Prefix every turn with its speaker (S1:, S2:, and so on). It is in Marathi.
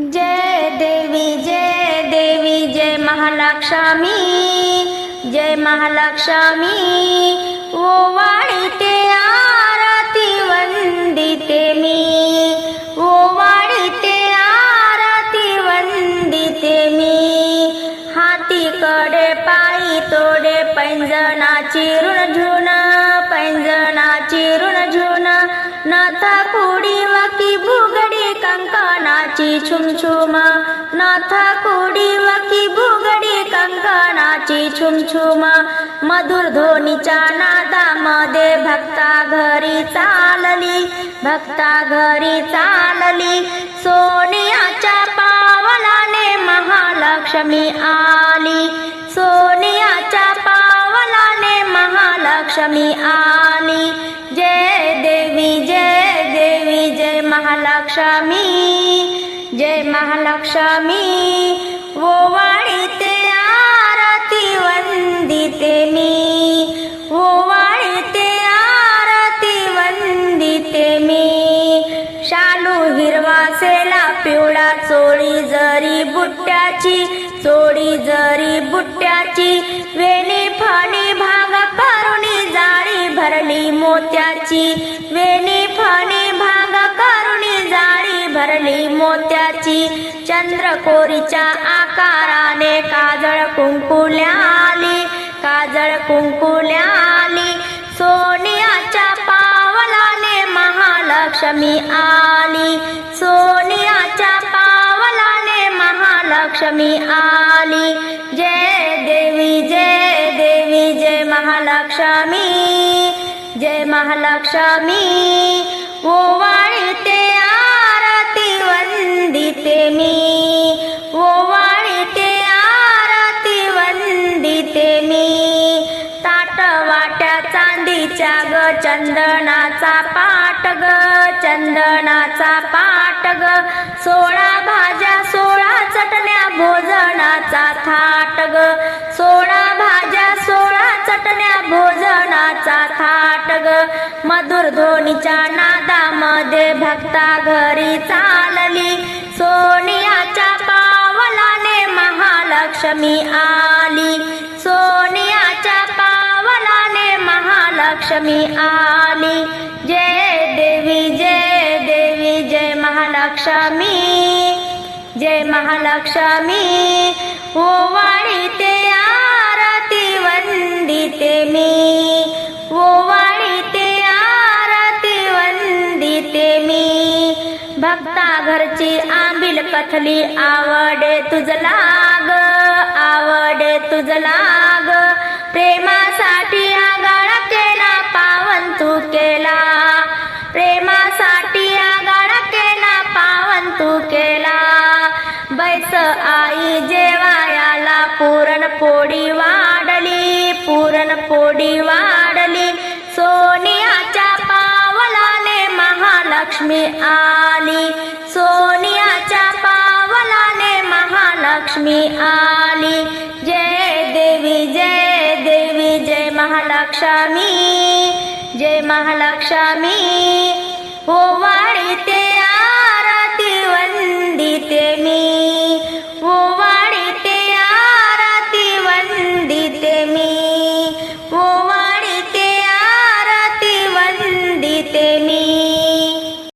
S1: जय देवी जय देवी जय महालक्ष्मी जय महालक्ष्मी। ओ वाढीते आरती वंदिते मी। ओ वाढीते आरती वंदिते मी। हातीकडे पायी तोडे पैंजणाची ऋणझुन कंकणाची छुमछुमा नाथ कोडी वकी भुगडी कंकणाची छुमछुमा मधुर ध्वनीच्या नादामध्ये भक्ता घरी चालली भक्ता घरी चालली. सोनियाच्या पावलाने महालक्ष्मी आली सोनियाच्या पावलाने महालक्ष्मी आली. महालक्ष्मी जय महालक्ष्मी. ओ वाढीते आरती वंदिते मी. ओ आरती वंदिते मी. शालू हिरवासेला पिवळा चोळी जरी बुट्ट्याची चोळी जरी बुट्ट्याची. वेणी फणी भाग करुणी जाळी भरली मोत्याची. वेणी जाळी मोत्याची चंद्रकोरीच्या आकाराने काजळ कुंकुल्याली काजळ कुंकुल्याली सोनियाच्या पावलाने महालक्ष्मी आली सोनियाच्या पावलाने महालक्ष्मी आली. जय देवी जय देवी जय महालक्ष्मी जय महालक्ष्मी. ओवा त्या ग चंदनाचा पाट ग चंदनाचा पाट ग. सोळा भाज्या सोळा चटण्या भोजनाचा थाट ग. सोळा भाज्या सोळा चटण्या भोजनाचा थाट ग. मधुर ध्वनीच्या नादामध्ये भक्ता घरी चालली. सोनियाच्या पावलाने महालक्ष्मी आली. महालक्ष्मी आली। जय देवी जय देवी जय महालक्ष्मी। जय महालक्ष्मी। ओ वाढीते आरती वंदिते मी। ओ वाढीते आरती वंदिते मी। भक्ता घरची आंबील कथली आवडे तुझ लाग आवडे तुझ लाग। पोडी वाढली. सोनियाच्या पावलाने महालक्ष्मी आली. सोनियाच्या पावलाने महालक्ष्मी आली. जय देवी जय देवी जय महालक्ष्मी जय महालक्ष्मी. हो ओ वा